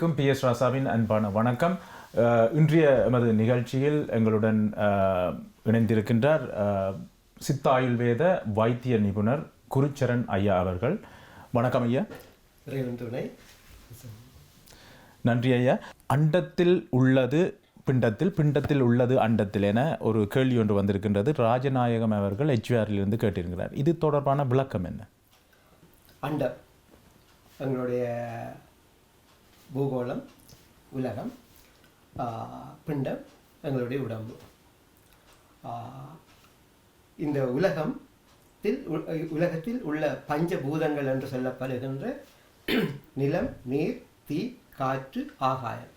அனைவருக்கும் B S ராசாவின் அன்பான வணக்கம். இன்றைய எமது நிகழ்ச்சியில் எங்களுடன் இணைந்திருக்கின்றார் அஹ், சித்த ஆயுர்வேத வைத்திய நிபுணர் குருச்சரன் ஐயா அவர்கள். வணக்கம் ஐயா. நன்றி ஐயா. அண்டத்தில் உள்ளது பிண்டத்தில் பிண்டத்தில் உள்ளது அண்டத்தில் என ஒரு கேள்வி ஒன்று வந்திருக்கின்றது. ராஜநாயகம் அவர்கள் இருந்து கேட்டிருக்கிறார். இது தொடர்பான விளக்கம் என்ன? அண்டம். எங்களுடைய பூகோளம் உலகம் பிண்டம் எங்களுடைய உடம்பு. இந்த உலகத்தில் உ- உலகத்தில் உள்ள பஞ்சபூதங்கள் என்று சொல்லப்படுகின்ற நிலம் நீர் தீ காற்று ஆகாயம்.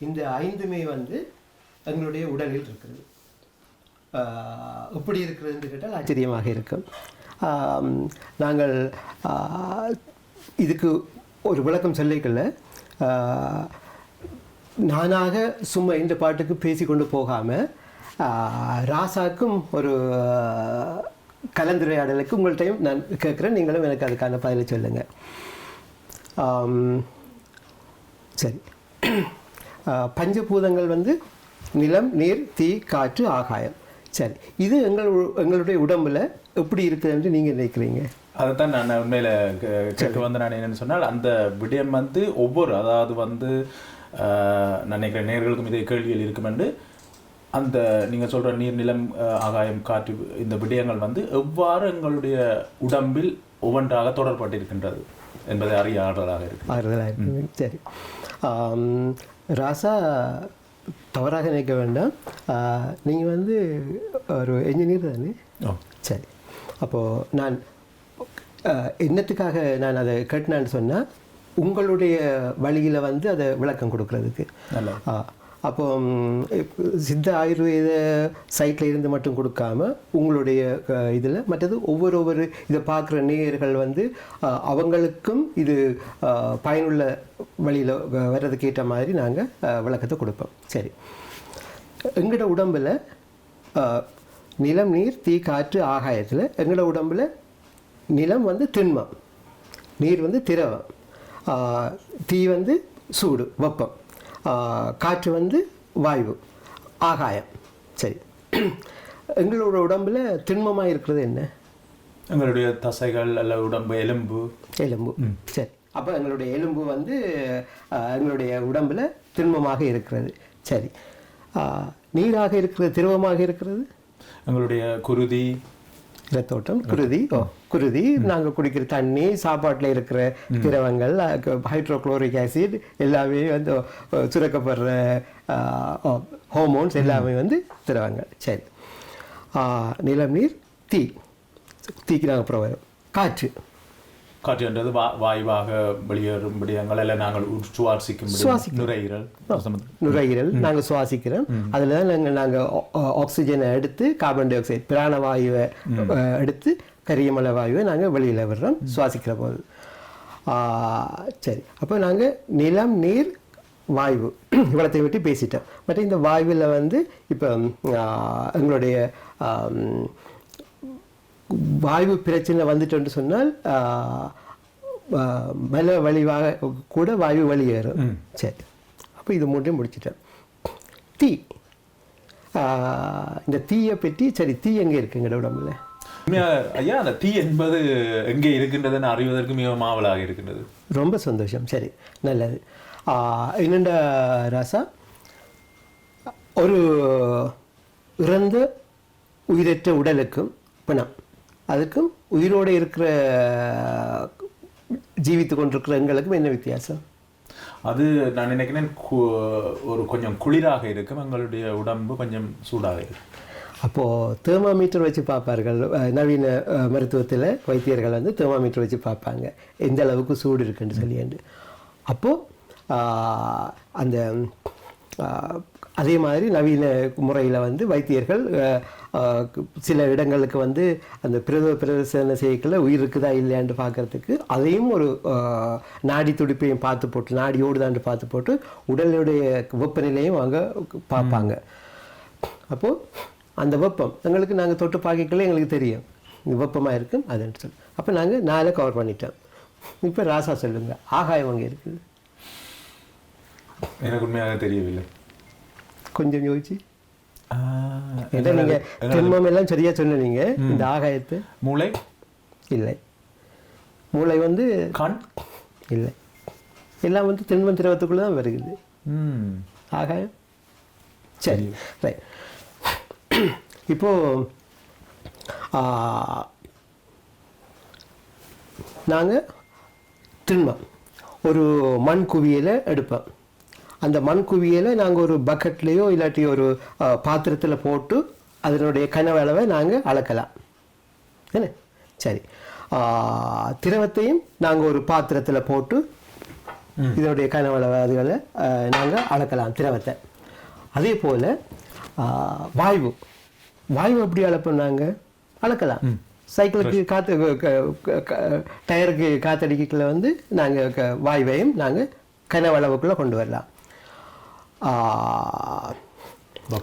இந்த ஐந்துமே வந்து எங்களுடைய உடலில் இருக்கிறது எப்படி இருக்கிறது என்று கேட்டால் ஆச்சரியமாக இருக்கும். நாங்கள் இதுக்கு ஒரு விளக்கம் சொல்லிக்கல நானாக சும்மா இந்த பாட்டுக்கு பேசி கொண்டு போகாமல் ராசாக்கும் ஒரு கலந்துரையாடலுக்கு உங்கள்கிட்டையும் நான் கேட்குறேன். நீங்களும் எனக்கு அதுக்கான பதிலை சொல்லுங்கள் சரி. பஞ்சபூதங்கள் வந்து நிலம் நீர் தீ காற்று ஆகாயம். சரி. இது எங்கள் உ- எங்களுடைய உடம்பில் எப்படி இருக்குது என்று நீங்கள் நினைக்கிறீங்க? அதைத்தான் நான் உண்மையில கே- கேட்க வந்து நான் என்னன்னு சொன்னால் அந்த விடயம் வந்து ஒவ்வொரு அதாவது வந்து ஆஹ், நான் நினைக்கிறேன் நேர்களுக்கும் இதே கேள்விகள் இருக்கும் என்று அந்த நீங்க சொல்ற நீர் நிலம் ஆகாயம் காற்று இந்த விடயங்கள் வந்து எவ்வாறு எங்களுடைய உடம்பில் ஒவ்வொன்றாக தொடர்பட்டிருக்கின்றது என்பதை அறிய ஆடுறதாக இருக்கு ஆறுதலாக இருக்குது. சரி. ராசா தவறாக நினைக்க வேண்டாம். நீங்கள் வந்து ஒரு என்ஜினியர் தானே? சரி. அப்போது நான் என்னத்துக்காக நான் அதை கேட்டினான்னு சொன்னால் உங்களுடைய வழியில் வந்து அதை விளக்கம் கொடுக்கறதுக்கு. அப்போ சித்த ஆயுர்வேத சைட்டில் இருந்து மட்டும் கொடுக்காம உங்களுடைய இதில் மற்றது ஒவ்வொரு ஒவ்வொரு இதை பார்க்குற நேயர்கள் வந்து அவங்களுக்கும் இது பயனுள்ள வழியில் வர்றதுக்கு ஏற்ற மாதிரி நாங்கள் விளக்கத்தை கொடுப்போம். சரி. எங்களோட உடம்பில் நிலம் நீர் தீ காற்று ஆகாயத்தில் எங்களோட உடம்பில் நிலம் வந்து திண்மம். நீர் வந்து திரவம். தீ வந்து சூடு வெப்பம். காற்று வந்து வாயு ஆகாயம். சரி. எங்களோட உடம்புல திண்மமாக இருக்கிறது என்ன? எங்களுடைய தசைகள் அல்ல உடம்பு எலும்பு. எலும்பு. சரி. அப்போ எங்களுடைய எலும்பு வந்து எங்களுடைய உடம்புல திண்மமாக இருக்கிறது. சரி. நீராக இருக்கிறது திரவமாக இருக்கிறது? எங்களுடைய குருதி. ரத்தோட்டம் குருதி. ஓ. குருதி நாங்கள் குடிக்கிற தண்ணி சாப்பாட்டில் இருக்கிற திரவங்கள் ஹைட்ரோக்ளோரிக் ஆசிட் எல்லாமே வந்து சுரக்கப்படுற ஹோமோன்ஸ் எல்லாமே வந்து திரவங்கள். சரி. நிலம் நீர் தீ. தீக்கு நாங்கள் அப்புறம் வரும். காற்று. காற்று என்றது வா- வாயுவாக வெளியேறும் விடயங்கள் அல்ல நாங்கள் சுவாசிக்கும். நுரையீரல். நுரையீரல் நாங்கள் சுவாசிக்கிறோம். அதில் தான் நாங்கள் நாங்கள் ஆக்சிஜனை எடுத்து கார்பன் டை ஆக்சைடு பிராணவாயுவை எடுத்து கரியமல வாயுவை நாங்கள் வெளியில் விடுறோம் சுவாசிக்கிற போது சரி. அப்போ நாங்கள் நிலம் நீர் வாயு இவ்வளத்தை விட்டு பேசிட்டோம். மற்ற இந்த வாயுவில் வந்து இப்போ எங்களுடைய வாயு பிரச்சனை வந்துட்டோன்னு சொன்னால் மல வழிவாக கூட வாயு வெளியேறும். சரி. அப்போ இது மூன்றையும் முடிச்சிட்டேன் தீ. இந்த தீயை பற்றி சரி தீ எங்கே இருக்குங்கிற உடம்புல? ஐயா அந்த தீ என்பது எங்கே இருக்கின்றதுன்னு அறிவதற்கு மிகவும் ஆவலாக இருக்கின்றது. ரொம்ப சந்தோஷம். சரி நல்லது. ஆ, என்னண்டா ராசா ஒரு இறந்த உயிரற்ற உடலுக்கும் பிணம். அதுக்கும் உயிரோடு இருக்கிற ஜீவித்து கொண்டிருக்கிற எங்களுக்கும் என்ன வித்தியாசம்? அது நான் நினைக்கிறேன் ஒரு கொஞ்சம் குளிராக இருக்கும். எங்களுடைய உடம்பு கொஞ்சம் சூடாக இருக்கும். அப்போது தேர்மாமீட்டர் வச்சு பார்ப்பார்கள். நவீன மருத்துவத்தில் வைத்தியர்கள் வந்து தேர்மாமீட்டர் வச்சு பார்ப்பாங்க. எந்த அளவுக்கு சூடு இருக்குன்னு சொல்லியாண்டு அப்போது அந்த அதே மாதிரி நவீன முறையில் வந்து வைத்தியர்கள் சில இடங்களுக்கு வந்து அந்த பிரத பிரதர்சன செய்யக்கில் உயிர் இருக்குதா இல்லையான்னு பார்க்கறதுக்கு அதையும் ஒரு நாடி துடிப்பையும் பார்த்து போட்டு நாடி ஓடுதான்னு பார்த்து போட்டு உடலுடைய வெப்பநிலையும் அவங்க பார்ப்பாங்க. அப்போது அந்த வெப்பம். எங்களுக்கு நாங்கள் தொட்டு பார்க்கல எங்களுக்கு தெரியும். வெப்பமாக இருக்கும் அதுன்னு சொல்லி. அப்போ நாங்கள் நாளை கவர் பண்ணிட்டோம். இப்போ ராசா சொல்லுங்க. ஆகாயம் அங்கே இருக்குது எனக்கு உண்மையாக தெரியவில்லை. கொஞ்சம் யோசிச்சு. ஏன்னா நீங்க திண்மம் எல்லாம் சரியா சொன்னீங்க இந்த ஆகாயத்தை. மூளை? இல்லை. மூளை வந்து கண்? இல்லை. எல்லாம் வந்து திண்மம் திரவத்துக்குள்ள தான் வருகுது ம். ஆகாயம்? சரி. ரைட் இப்போ ஆ, நாங்க திண்மம் ஒரு மண் குவியலை எடுப்போம். அந்த மண் குவியலை நாங்கள் ஒரு பக்கெட்லேயோ இல்லாட்டி ஒரு பாத்திரத்தில் போட்டு அதனுடைய கனவளவை நாங்கள் அளக்கலாம். என்ன? சரி. திரவத்தையும் நாங்கள் ஒரு பாத்திரத்தில் போட்டு இதனுடைய கனவளவு அதுகளை நாங்கள் அளக்கலாம் திரவத்தை. அதே போல் வாயு வாயு எப்படி அளப்போம் நாங்கள் அளக்கலாம் சைக்கிளுக்கு காற்று டயருக்கு காத்தடிக்கல வந்து நாங்கள் வாயுவையும் நாங்கள் கனவளவுக்குள்ளே கொண்டு வரலாம்.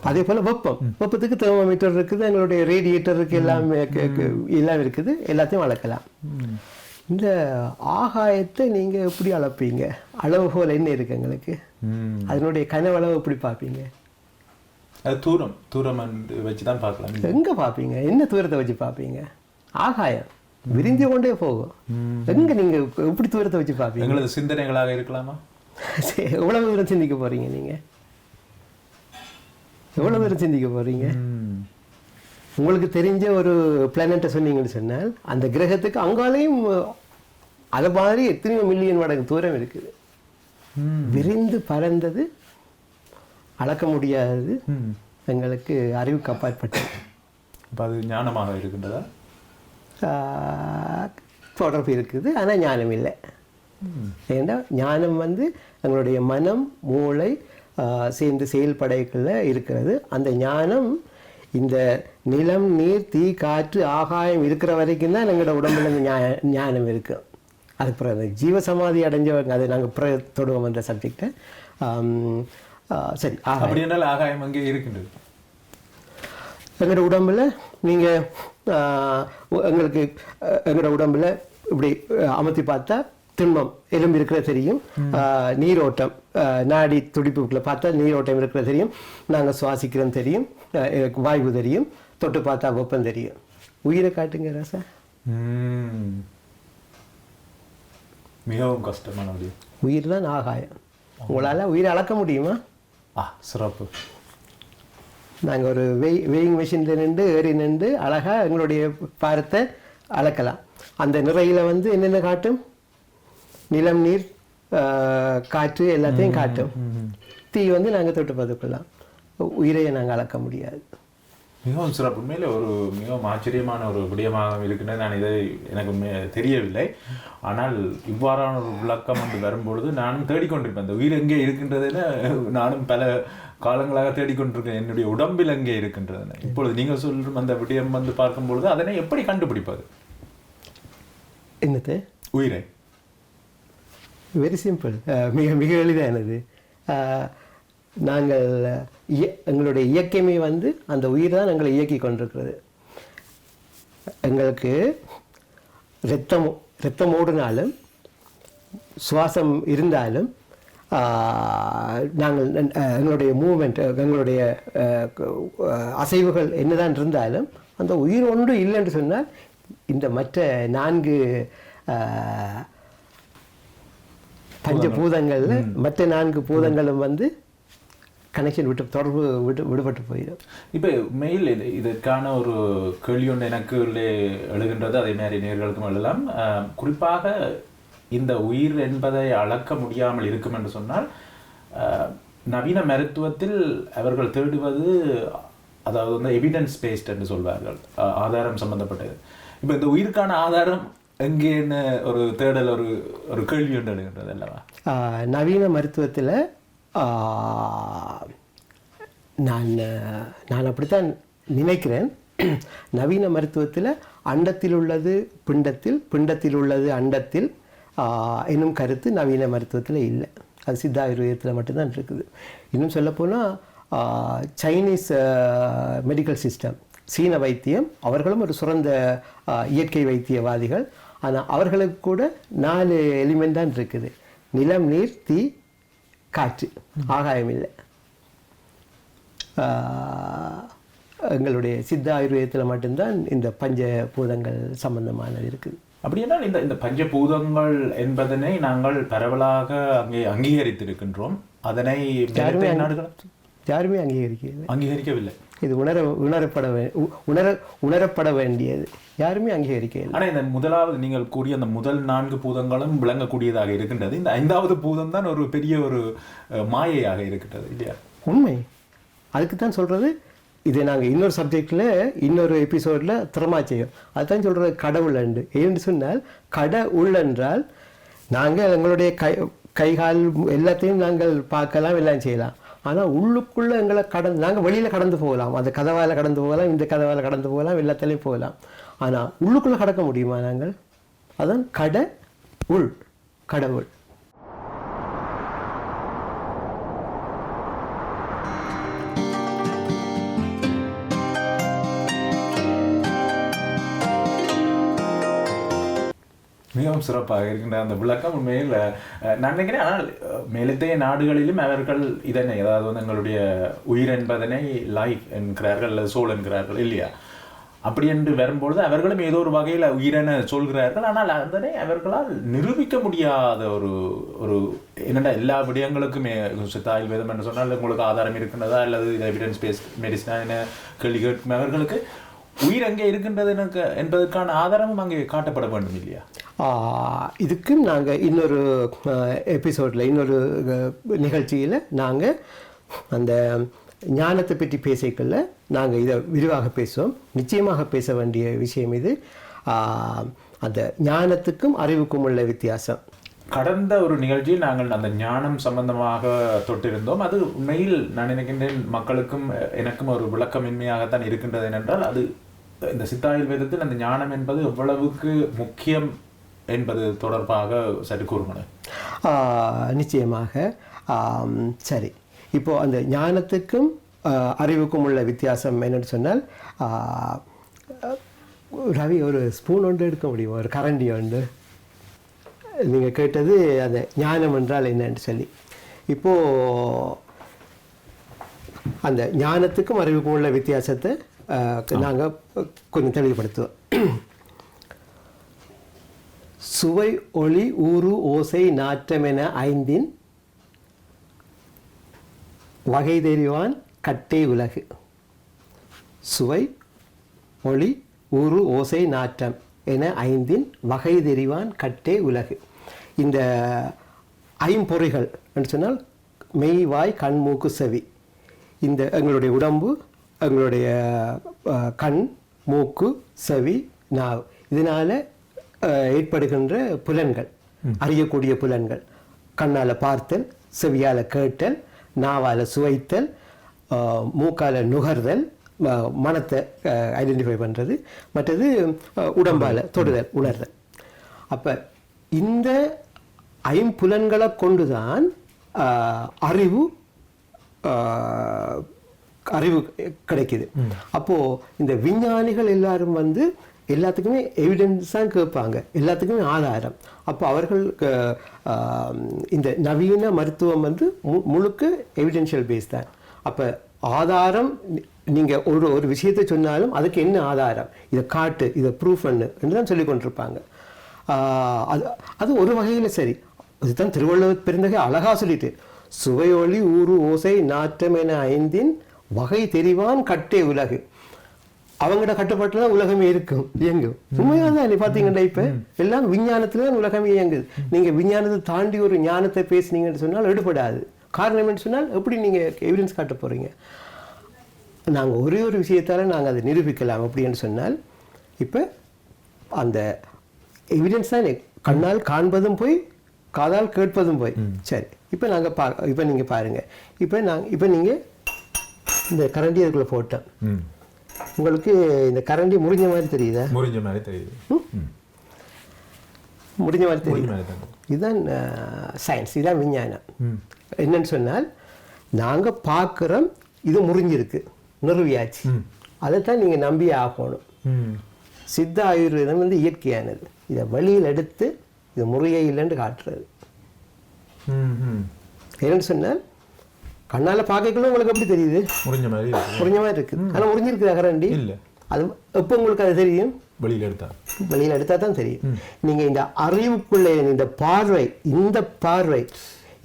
அதே போல் வெப்பம். வெப்பத்துக்கு தெர்மோமீட்டர் இருக்குது எங்களுடைய ரேடியேட்டர் இருக்கு எல்லாமே எல்லாம் இருக்குது. எல்லாத்தையும் அளக்கலாம். இந்த ஆகாயத்தை நீங்க எப்படி அளப்பீங்க? அளவுகோல் என்ன இருக்கு எங்களுக்கு? அதனுடைய கனவளவு எப்படி பார்ப்பீங்க? தூரம் தூரம் வச்சு தான் பார்க்கலாம். எங்க பார்ப்பீங்க? என்ன தூரத்தை வச்சு பார்ப்பீங்க? ஆகாயம். விரிஞ்சு கொண்டே போகும். எங்க நீங்க எப்படி தூரத்தை வச்சு பார்ப்பீங்க? எங்களது சிந்தனைகளாக இருக்கலாமா? சரி, எவ்வளவு தூரம் சிந்திக்க போறீங்க நீங்க? எவ்வளவு தூரம் சிந்திக்க போறீங்க? ம். உங்களுக்கு தெரிஞ்ச ஒரு பிளானட்டை சொன்னீங்கன்னு சொன்னால் அந்த கிரகத்துக்கு அங்காலையும் அதை மாதிரி எத்தனையோ மில்லியன் மடங்கு தூரம் இருக்குது. விரிந்து பறந்தது அளக்க முடியாதது எங்களுக்கு அறிவுக்கு அப்பாற்பட்டது. அப்போ அது ஞானமாக இருக்கின்றதா? தொடர்பு இருக்குது ஆனால் ஞானம் இல்லை. ஏன்னா ஞானம் வந்து எங்களுடைய மனம் மூளை சேர்ந்து செயல்படைக்குள்ள இருக்கிறது. அந்த ஞானம் இந்த நிலம் நீர் தீ காற்று ஆகாயம் இருக்கிற வரைக்கும் தான் எங்களோட உடம்புல இந்த ஞானம் இருக்கு. அதுக்கு பிறகு அந்த ஜீவசமாதி அடைஞ்சவங்க அதை நாங்கள் பிற தொடுவோம் அந்த சப்ஜெக்டை சரி அப்படி என்றால் ஆகாயம் அங்கே இருக்கின்றது. எங்களோட உடம்புல நீங்கள் எங்களுக்கு எங்களோட உடம்புல இப்படி அமர்த்தி பார்த்தா திண்மம் எலும்பு இருக்கிற தெரியும். நீரோட்டம் நாடி துடிப்புக்குள்ள பார்த்தா நீரோட்டம் இருக்கிற தெரியும். நாங்கள் சுவாசிக்கிறோம் தெரியும். ஆஹ், எனக்கு வாயு தெரியும். தொட்டு பார்த்தா வெப்பம் தெரியும். உயிரை காட்டுங்க ராசா. மிகவும் கஷ்டமான உயிர் தான் ஆகாயம். உங்களால் உயிரை அளக்க முடியுமா? ஆ சிறப்பு நாங்கள் ஒரு வெய் வெயிங் மிஷினில் நின்று ஏறி நின்று அழகாக எங்களுடைய பாரத்தை அளக்கலாம். அந்த நிறையில் வந்து என்னென்ன காட்டும்? நிலம் நீர் காற்று எல்லாத்தையும் காட்டும். தீ வந்து நாங்கள் தொட்டு பார்த்துக்கலாம் உயிரையை நாங்கள் அளக்க முடியாது. மிகவும் சிறப்பு. உண்மையிலே ஒரு மிகவும் ஆச்சரியமான ஒரு விடயமாக இருக்கின்றது. நான் இதை எனக்கு தெரியவில்லை. ஆனால் இவ்வாறான ஒரு விளக்கம் வந்து வரும்பொழுது நானும் தேடிக்கொண்டிருப்பேன். அந்த உயிர் எங்கே இருக்கின்றதுன்னு நானும் பல காலங்களாக தேடிக்கொண்டிருக்கேன். என்னுடைய உடம்பில் எங்கே இருக்கின்றதுன்னு இப்பொழுது நீங்கள் சொல்லும் அந்த விடயம் வந்து பார்க்கும்பொழுது அதனை எப்படி கண்டுபிடிப்பது? என்னது? உயிரை. வெரி சிம்பிள் மிக மிக எளிதானது நாங்கள் இய- எங்களுடைய இயக்கமே வந்து அந்த உயிர் தான் எங்களை இயக்கி கொண்டிருக்கிறது. எங்களுக்கு ரத்தம் ரத்தம் ஓடினாலும் சுவாசம் இருந்தாலும் நாங்கள் எங்களுடைய மூமெண்ட் எங்களுடைய அசைவுகள் என்னதான் இருந்தாலும் அந்த உயிர் ஒன்று இல்லைன்னு சொன்னால் இந்த மற்ற நான்கு ஆஹ், பஞ்சபூதங்கள்ல மற்ற நான்கு பூதங்களும் வந்து கனெக்ஷன் விட்டு தொடர்பு விட்டு விடுபட்டு போயிடும் இப்போ மெயில் இது இதற்கான ஒரு கேள்வி ஒன்று எனக்கு உள்ளே எழுகின்றது. அதே மாதிரி நேர்களுக்கும் எழுதலாம். குறிப்பாக இந்த உயிர் என்பதை அளக்க முடியாமல் இருக்கும் என்று சொன்னால் நவீன மருத்துவத்தில் அவர்கள் தேடுவது அதாவது வந்து எவிடன்ஸ் பேஸ்ட் என்று சொல்வார்கள். ஆதாரம் சம்பந்தப்பட்டது. இப்போ இந்த உயிருக்கான ஆதாரம் எங்கேன்னு ஒரு தேடல் ஒரு ஒரு கேள்வி ஒன்று எழுகின்றது அல்லவா? நவீன மருத்துவத்தில் நான் நான் அப்படித்தான் நினைக்கிறேன். நவீன மருத்துவத்தில் அண்டத்தில் உள்ளது பிண்டத்தில் பிண்டத்தில் உள்ளது அண்டத்தில் என்னும் கருத்து நவீன மருத்துவத்தில் இல்லை. அது சித்த ஆயுர்வேதத்தில் மட்டும்தான் இருக்குது. இன்னும் சொல்லப்போனால் சைனீஸ் மெடிக்கல் சிஸ்டம் சீன வைத்தியம் அவர்களும் ஒரு சிறந்த இயற்கை வைத்தியவாதிகள். ஆனால் அவர்களுக்கு கூட நாலு எலிமெண்ட் தான் இருக்குது. நிலம் நீர் தீ காற்று. ஆகாயம் இல்லை ஆஹ், எங்களுடைய சித்த ஆயுர்வேதத்தில் மட்டும்தான் இந்த பஞ்ச பூதங்கள் சம்பந்தமானது இருக்குது. அப்படியென்றால் இந்த இந்த பஞ்சபூதங்கள் என்பதனை நாங்கள் பரவலாக அங்கே அங்கீகரித்திருக்கின்றோம். அதனை யாருமே அங்கீகரிக்கவில்லை. இது உணர உணரப்பட உணர உணரப்பட வேண்டியது. யாருமே அங்கீகரிக்கவில்லை. ஆனா இந்த முதலாவது நீங்கள் கூறிய அந்த முதல் நான்கு பூதங்களும் விளங்கக்கூடியதாக இருக்கின்றது. இந்த ஐந்தாவது பூதம் தான் ஒரு பெரிய ஒரு மாயையாக இருக்கின்றது இல்லையா? உண்மை. அதுக்கு தான் சொல்கிறது இதை நாங்கள் இன்னொரு சப்ஜெக்டில் இன்னொரு எபிசோடில் திறமா செய்யும் அதுதான் சொல்கிறது கடவுள் அண்டு ஏன்னு சொன்னால் கடவுள் என்றால் நாங்கள் எங்களுடைய கை கை கால் எல்லாத்தையும் நாங்கள் பார்க்கலாம் எல்லாம் செய்யலாம். ஆனால் உள்ளுக்குள்ளே எங்களை கடந்து நாங்கள் வெளியில் கடந்து போகலாம். அந்த கதவால் கடந்து போகலாம் இந்த கதவால் கடந்து போகலாம் எல்லாத்துலேயும் போகலாம். ஆனால் உள்ளுக்குள்ளே கடக்க முடியுமா நாங்கள்? அதான் கட உள் கடவுள். மிகவும் சிறப்பாக இருக்கின்ற அந்த விளக்கம் உண்மையில் நான் நினைக்கிறேன் ஆனால் மேலத்தைய நாடுகளிலும் அவர்கள் இதனை அதாவது வந்து எங்களுடைய உயிர் என்பதனை லைஃப் என்கிறார்கள் அல்லது சோல் என்கிறார்கள் இல்லையா? அப்படி என்று வரும்பொழுது அவர்களும் ஏதோ ஒரு வகையில் உயிரென சொல்கிறார்கள் ஆனால் அதனை அவர்களால் நிரூபிக்க முடியாத ஒரு ஒரு என்னடா எல்லா விடயங்களுக்குமே சித்த வேதம் என்று சொன்னால் உங்களுக்கு ஆதாரம் இருக்கின்றதா அல்லது எவிடன்ஸ் பேஸ் மெடிசனா என கேள்வி கேட்கும் அவர்களுக்கு உயிர் அங்கே இருக்கின்றது என்பதற்கான ஆதாரமும் அங்கே காட்டப்பட வேண்டும் இல்லையா? இதுக்கு இதுக்கும் நாங்கள் இன்னொரு எபிசோடில் இன்னொரு நிகழ்ச்சியில் நாங்கள் அந்த ஞானத்தை பற்றி பேசிக்கல நாங்கள் இதை விரிவாக பேசுவோம். நிச்சயமாக பேச வேண்டிய விஷயம் இது. அந்த ஞானத்துக்கும் அறிவுக்கும் உள்ள வித்தியாசம். கடந்த ஒரு நிகழ்ச்சியில் நாங்கள் அந்த ஞானம் சம்பந்தமாக தொட்டிருந்தோம். அது உண்மையில் நான் நினைக்கின்றேன் மக்களுக்கும் எனக்கும் ஒரு விளக்கமின்மையாகத்தான் இருக்கின்றது ஏனென்றால் அது இந்த சித்தாயுர்வேதத்தில் அந்த ஞானம் என்பது எவ்வளவுக்கு முக்கியம் என்பது தொடர்பாக சரி கூறுங்களேன். நிச்சயமாக. சரி. இப்போ அந்த ஞானத்துக்கும் அறிவுக்கும் உள்ள வித்தியாசம் என்னன்னு சொன்னால் ரவி ஒரு ஸ்பூன் ஒன்று எடுக்க முடியுமா? ஒரு கரண்டி ஒன்று? நீங்கள் கேட்டது அந்த ஞானம் என்றால் என்னன்னு சொல்லி. இப்போது அந்த ஞானத்துக்கும் அறிவுக்கும் உள்ள வித்தியாசத்தை நாங்கள் கொஞ்சம் தெளிவுபடுத்துவோம். சுவை ஒளி ஊறு ஓசை நாற்றம் என ஐந்தின் வகை தெரிவான் கட்டே உலகு. சுவை ஒளி ஊறு ஓசை நாற்றம் என ஐந்தின் வகை தெரிவான் கட்டே உலகு. இந்த ஐம்பொறிகள் என்று சொன்னால் மெய் வாய் கண் மூக்கு செவி. இந்த எங்களுடைய உடம்பு எங்களுடைய கண் மூக்கு செவி நாவு. இதனால் ஏற்படுகின்ற புலன்கள் அறியக்கூடிய புலன்கள். கண்ணால் பார்த்தல் செவியால் கேட்டல் நாவால் சுவைத்தல் மூக்கால நுகர்தல் மனத்தை ஐடென்டிஃபை பண்ணுறது மற்றது உடம்பால் தொடுதல் உணர்தல். அப்போ இந்த ஐம்புலன்களை கொண்டு தான் அறிவு அறிவு கிடைக்குது. அப்போது இந்த விஞ்ஞானிகள் எல்லாரும் வந்து எல்லாத்துக்குமே எவிடன்ஸ் தான் கேட்பாங்க. எல்லாத்துக்குமே ஆதாரம். அப்போ அவர்கள் இந்த நவீன மருத்துவம் வந்து மு- முழுக்க எவிடென்ஷியல் பேஸ் தான். அப்போ ஆதாரம் நீங்கள் ஒரு ஒரு விஷயத்தை சொன்னாலும் அதுக்கு என்ன ஆதாரம்? இதை காட்டு இதை ப்ரூஃப் பண்ணு என்று தான் சொல்லி கொண்டிருப்பாங்க. அது அது ஒரு வகையில் சரி. அதுதான் திருவள்ளுவர் பெருந்தகை அழகா சொல்லிட்டு சுவையொளி ஊறு ஓசை நாற்றம் என ஐந்தின் வகை தெரிவான் கட்டே உலகு. அவங்கட கட்டுப்பாட்டுல தான் உலகமே இருக்கும் இயங்கும். உண்மையாக தான் பார்த்தீங்கன்னா இப்போ? எல்லாம் விஞ்ஞானத்துல தான் உலகமே இயங்குது. நீங்க விஞ்ஞானத்தை தாண்டி ஒரு ஞானத்தை பேசுனீங்கன்னு சொன்னால் எடுபடாது. காரணம் என்னன்னு சொன்னால் எப்படி நீங்க எவிடன்ஸ் காட்ட போறீங்க? நாங்க ஒரே ஒரு விஷயத்தால நாங்க அதை நிரூபிக்கலாம் அப்படின்னு சொன்னால் இப்போ அந்த எவிடன்ஸ் தான்? கண்ணால் காண்பதும் போய் காதால் கேட்பதும் போய். சரி இப்போ நாங்கள் பா இப்போ நீங்கள் பாருங்கள் இப்போ நாங்கள் இப்போ நீங்கள் இந்த கரண்டி அதுக்குள்ளே போட்டோம் ம். உங்களுக்கு இந்த கரண்டி முடிஞ்ச மாதிரி தெரியுதா? முறிஞ்ச மாதிரி தெரியுது. முடிஞ்ச மாதிரி தெரியும் தான். இதுதான் சயின்ஸ் இதுதான் விஞ்ஞானம். என்னன்னு சொன்னால் நாங்கள் பார்க்குறோம் இது முறிஞ்சிருக்கு. நிறுவியாச்சு. ம். அதைத்தான் நீங்கள் நம்பி ஆகணும். சித்த ஆயுர்வேதம் வந்து இயற்கையானது. இதை வெளியில் எடுத்து இது முறையே இல்லைன்னு காட்டுறது. ஏன்னு சொன்னால் கண்ணால் பார்க்கக்குள்ள உங்களுக்கு எப்படி தெரியுது. முடிஞ்ச மாதிரி இருக்கு. புரிஞ்ச மாதிரி இருக்குது ஆனால் முடிஞ்சிருக்குதா கரண்டி இல்ல. அது எப்போ உங்களுக்கு அது தெரியும்? வெளியில எடுத்தா. வெளியில் எடுத்தால் தான் தெரியும். நீங்கள் இந்த அறிவுக்குள்ளே இந்த பார்வை இந்த பார்வை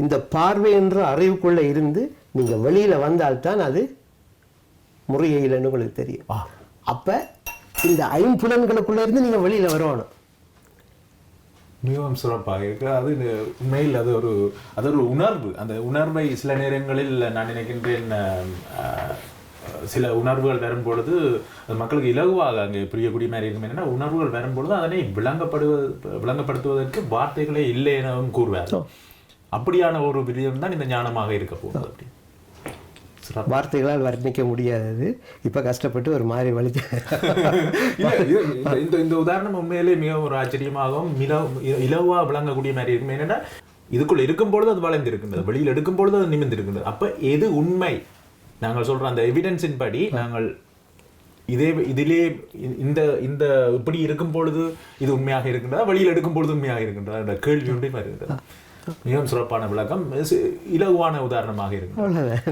இந்த பார்வை என்ற அறிவுக்குள்ளே இருந்து நீங்கள் வெளியில் வந்தால்தான் அது முறையில்லைன்னு உங்களுக்கு தெரியும். அப்போ இந்த ஐம்புலன்களுக்குள்ளே இருந்து நீங்கள் வெளியில் வரணும். மிகவும் சிறப்பாக இருக்கு அது உண்மையில் அது ஒரு அது ஒரு உணர்வு. அந்த உணர்வை சில நேரங்களில் நான் நினைக்கின்றேன் சில உணர்வுகள் வரும்பொழுது அது மக்களுக்கு இலகுவாக அங்கே புரியக்கூடிய மாதிரி இருக்கும். என்னன்னா உணர்வுகள் வரும்பொழுது அதனை விளங்கப்படுவது விளங்கப்படுத்துவதற்கு வார்த்தைகளே இல்லை எனவும் கூறுவார் அப்படியான ஒரு விடயம் தான் இந்த ஞானமாக இருக்க போகுது. அப்படி வார்த்தைகளால் வர்ணிக்க முடியாதது. இப்போ கஷ்டப்பட்டு ஒரு மாதிரி வலிச்சு இந்த- இந்த உதாரணம் உண்மையிலே மிக ஒரு ஆச்சரியமாகவும் மிக இலவா விளங்கக்கூடிய மாதிரி இருக்கும். என்னன்னா இதுக்குள்ள இருக்கும் பொழுது அது வளைந்து இருக்கின்றது வெளியில் எடுக்கும் பொழுது அது நிமிர்ந்து இருக்கின்றது அப்ப எது உண்மை? நாங்கள் சொல்ற அந்த எவிடன்ஸின் படி நாங்கள் இதே இதிலே இந்த இந்த இப்படி இருக்கும் பொழுது இது உண்மையாக இருக்கின்றதா? வெளியில் எடுக்கும் பொழுது உண்மையாக இருக்கின்றதா? கேள்வி ஒன்றே வருகின்றது. மிகவும் சிறப்பான விளக்கம். இலகுவான உதாரணமாக அவ்வளோதான்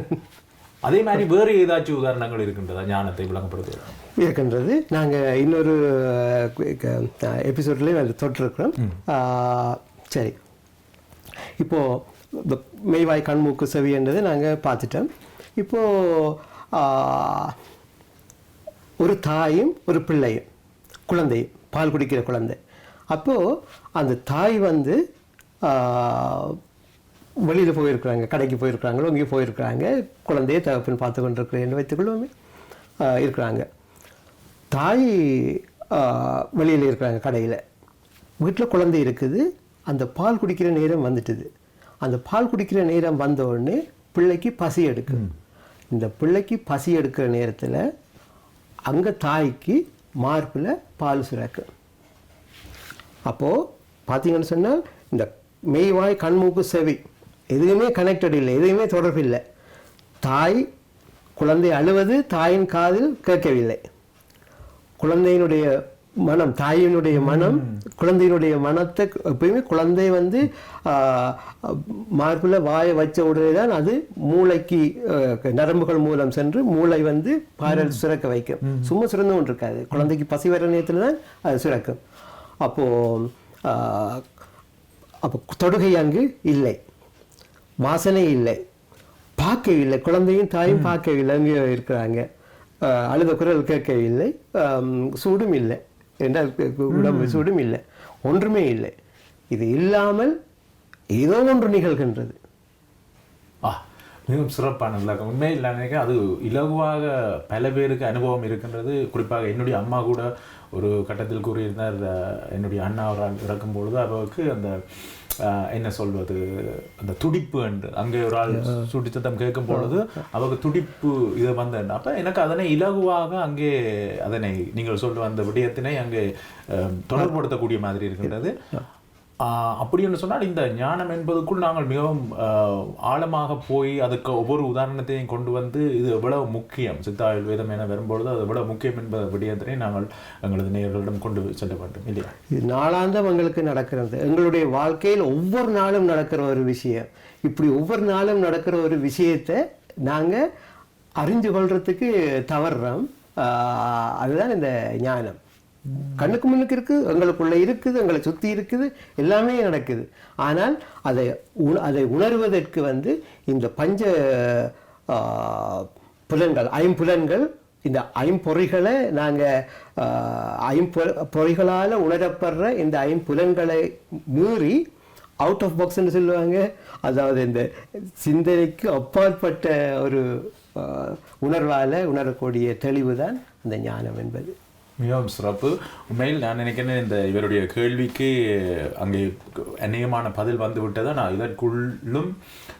அதே மாதிரி வேறு ஏதாச்சும் உதாரணங்கள் இருக்கின்றதா? ஞானத்தை விளங்கப்படுத்துவது இருக்கின்றது. நாங்கள் இன்னொரு எபிசோட்லேயும் அது தொட்டிருக்கிறோம். சரி. இப்போது மெய்வாய் கண்மூக்கு செவின்றதை நாங்கள் பார்த்துட்டோம். இப்போது ஒரு தாயும் ஒரு பிள்ளையும் குழந்தையும் பால் குடிக்கிற குழந்தை. அப்போது அந்த தாய் வந்து வெளியில் போயிருக்கிறாங்க கடைக்கு போயிருக்கிறாங்களோ இங்கே போயிருக்கிறாங்க. குழந்தையை தகப்பன் பார்த்து கொண்டிருக்கிறேன்னு வைத்துக்கொள்வோமே ஆஹ் இருக்கிறாங்க. தாய் வெளியில் இருக்கிறாங்க கடையில். வீட்டில் குழந்தை இருக்குது. அந்த பால் குடிக்கிற நேரம் வந்துட்டுது. அந்த பால் குடிக்கிற நேரம் வந்த உடனே பிள்ளைக்கு பசி எடுக்கும். இந்த பிள்ளைக்கு பசி எடுக்கிற நேரத்தில் அங்கே தாய்க்கு மார்பில் பால் சுரக்கும் அப்போது பார்த்தீங்கன்னு சொன்னால் இந்த மெய்வாய் கண்மூக்கு செவி எதுவுமே கனெக்டட் இல்லை எதுவுமே தொடர்பு இல்லை. தாய் குழந்தை அழுவது தாயின் காதில் கேட்கவில்லை. குழந்தையினுடைய மனம் தாயினுடைய மனம் குழந்தையினுடைய மனத்தை எப்பயுமே குழந்தை வந்து மார்பில் வாயை வச்ச உடனே தான் அது மூளைக்கு நரம்புகள் மூலம் சென்று மூளை வந்து பாரல் சுரக்க வைக்கும். சும்மா சுரந்து கொண்டு இருக்காது குழந்தைக்கு பசி வர நேரத்தில் தான் அது சுரக்கும். அப்போது அப்போ தொடுகை அங்கு இல்லை. வாசனை இல்லை. பார்க்கவில்லை. குழந்தையும் தாயும் பார்க்கவில்லை. அங்கே இருக்கிறாங்க. அழுத குரல் கேட்கவில்லை. சூடும் இல்லை. என்றால் உடம்பு சூடும் இல்லை. ஒன்றுமே இல்லை. இது இல்லாமல் ஏதோ ஒன்று நிகழ்கின்றது. ஆ மிகவும் சிறப்பான விளக்கம். உண்மையில் நான் நினைக்கிறேன் அது இலகுவாக பல பேருக்கு அனுபவம் இருக்கின்றது. குறிப்பாக என்னுடைய அம்மா கூட ஒரு கட்டத்தில் கூறியிருந்தார். என்னுடைய அண்ணா இறக்கும் பொழுது அவருக்கு அந்த என்ன சொல்வது? அந்த துடிப்பு என்று. அங்கே ஒரு ஆள் சுட்டி சத்தம் கேட்கும் பொழுது அவருக்கு துடிப்பு இது வந்தேன் அப்ப எனக்கு அதனை இலகுவாக அங்கே அதனை நீங்கள் சொல்ற அந்த விடயத்தினை அங்கே அஹ், தொடர்புபடுத்தக்கூடிய மாதிரி இருக்கின்றது. அப்படின்னு அப்படி என்று சொன்னால் இந்த ஞானம் என்பதுக்குள் நாங்கள் மிகவும் ஆழமாக போய் அதுக்கு ஒவ்வொரு உதாரணத்தையும் கொண்டு வந்து இது எவ்வளவு முக்கியம்? சித்தாயுள் வேதம் என வரும்பொழுது அது எவ்வளவு முக்கியம் என்பது விடயத்தினை நாங்கள் எங்களது நேர்களிடம் கொண்டு செல்ல வேண்டும் இல்லையா? இது நாளாந்தம் எங்களுக்கு நடக்கிறது. எங்களுடைய வாழ்க்கையில் ஒவ்வொரு நாளும் நடக்கிற ஒரு விஷயம். இப்படி ஒவ்வொரு நாளும் நடக்கிற ஒரு விஷயத்தை நாங்கள் அறிஞ்சு கொள்றதுக்கு தவறுறோம். அதுதான் இந்த ஞானம். கண்ணுக்கு முன்னுக்கு இருக்குது எங்களுக்குள்ளே இருக்குது எங்களை சுற்றி இருக்குது எல்லாமே நடக்குது. ஆனால் அதை உ அதை உணர்வதற்கு வந்து இந்த பஞ்ச புலன்கள் ஐம்புலன்கள் இந்த ஐம்பொறிகளை நாங்கள் ஐம்பொ பொறிகளால் உணரப்படுற இந்த ஐம்புலன்களை மீறி அவுட் ஆஃப் பாக்ஸ்ன்னு சொல்லுவாங்க. அதாவது இந்த சிந்தனைக்கு அப்பாற்பட்ட ஒரு உணர்வால் உணரக்கூடிய தெளிவு தான் அந்த ஞானம் என்பது. மிகவும் சிறப்பு. உண்மையில் நான் நினைக்கிறேன் இந்த இவருடைய கேள்விக்கு அங்கே அநேகமான பதில் வந்து விட்டதை. நான் இதற்குள்ளும்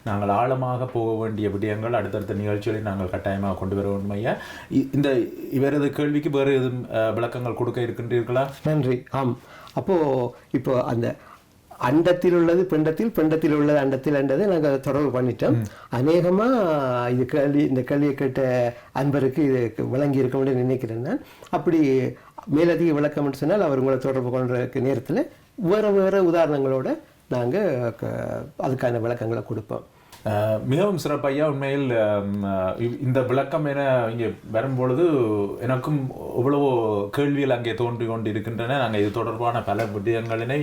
நாங்கள் ஆழமாக போக வேண்டிய விடயங்கள் அடுத்தடுத்த நிகழ்ச்சிகளை நாங்கள் கட்டாயமாக கொண்டு வர உண்மையா இ- இந்த இவரது கேள்விக்கு வேறு எதுவும் விளக்கங்கள் கொடுக்க இருக்கின்றீர்களா? நன்றி. ஆம். அப்போது இப்போ அந்த அண்டத்தில் உள்ளது பிண்டத்தில் பிண்டத்தில் உள்ளது அண்டத்தில் என்றதை நாங்கள் தொடர்பு பண்ணிட்டோம். அநேகமாக இது கேள்வி இந்த கேள்வியை கேட்ட அன்பருக்கு இது விளங்கி இருக்கும்னு நினைக்கிறேன் நான். அப்படி மேலதிக விளக்கம்னு சொன்னால் அவர் உங்களை தொடர்பு கொள்ற நேரத்தில் வேறு வேறு உதாரணங்களோட நாங்கள் அதுக்கான விளக்கங்களை கொடுப்போம். மிகவும் சிறப்பையா உண்மையில் இந்த விளக்கம் என இங்கே வரும்பொழுது எனக்கும் எவ்வளவோ கேள்விகள் அங்கே தோன்றி கொண்டு இருக்கின்றன நாங்கள் இது தொடர்பான பல விடயங்களினை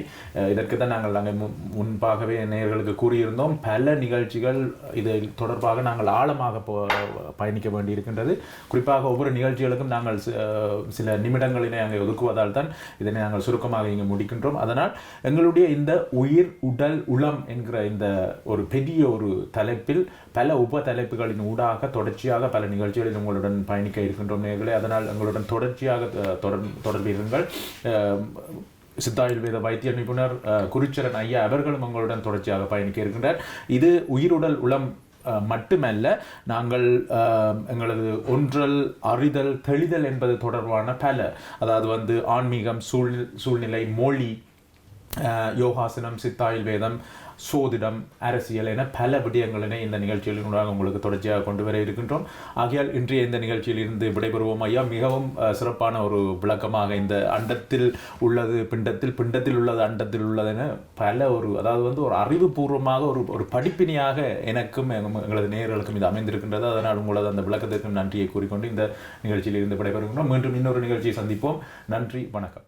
இதற்கு தான் நாங்கள் நாங்கள் முன்- முன்பாகவே நேயர்களுக்கு கூறியிருந்தோம். பல நிகழ்ச்சிகள் இது தொடர்பாக நாங்கள் ஆழமாக போ பயணிக்க வேண்டி இருக்கின்றது குறிப்பாக ஒவ்வொரு நிகழ்ச்சிகளுக்கும் நாங்கள் சில நிமிடங்களினை அங்கே ஒதுக்குவதால் தான் இதனை நாங்கள் சுருக்கமாக இங்கே முடிக்கின்றோம். அதனால் எங்களுடைய இந்த உயிர் உடல் உளம் என்கிற இந்த ஒரு பெரிய ஒரு தலைப்பில் பல உப தலைப்புகளின் ஊடாக தொடர்ச்சியாக பல நிகழ்ச்சிகளில் உங்களுடன் பயணிக்க இருக்கின்றோம் நேர்களே. அதனால் எங்களுடன் தொடர்ச்சியாக தொடர் தொடர்பீருங்கள். சித்தாயுர்வேத வைத்திய நிபுணர் குருச்சரன் ஐயா அவர்களும் உங்களுடன் தொடர்ச்சியாக பயணிக்க இருக்கின்றார். இது உயிருடல் உளம் மட்டுமல்ல நாங்கள் எங்களது ஒன்றல் அறிதல் தெளிதல் என்பது தொடர்பான பல அதாவது வந்து ஆன்மீகம் சூழ் சூழ்நிலை மொழி யோகாசனம் சித்தாயுர்வேதம் சோதிடம் அரசியல் என பல விடயங்களினை இந்த நிகழ்ச்சிகளினூடாக உங்களுக்கு தொடர்ச்சியாக கொண்டு வர இருக்கின்றோம். ஆகையால் இன்றைய இந்த நிகழ்ச்சியில் இருந்து விடைபெறுவோம் ஐயா. மிகவும் சிறப்பான ஒரு விளக்கமாக இந்த அண்டத்தில் உள்ளது பிண்டத்தில் பிண்டத்தில் உள்ளது அண்டத்தில் உள்ளது என பல ஒரு அதாவது வந்து ஒரு அறிவுபூர்வமாக ஒரு ஒரு படிப்பினையாக எனக்கும் எங்களது நேர்களுக்கும் இது அமைந்திருக்கின்றது. அதனால் உங்களது அந்த விளக்கத்திற்கும் நன்றியை கூறிக்கொண்டு இந்த நிகழ்ச்சியில் இருந்து விடைபெறுகின்றோம். மீண்டும் இன்னொரு நிகழ்ச்சியை சந்திப்போம். நன்றி வணக்கம்.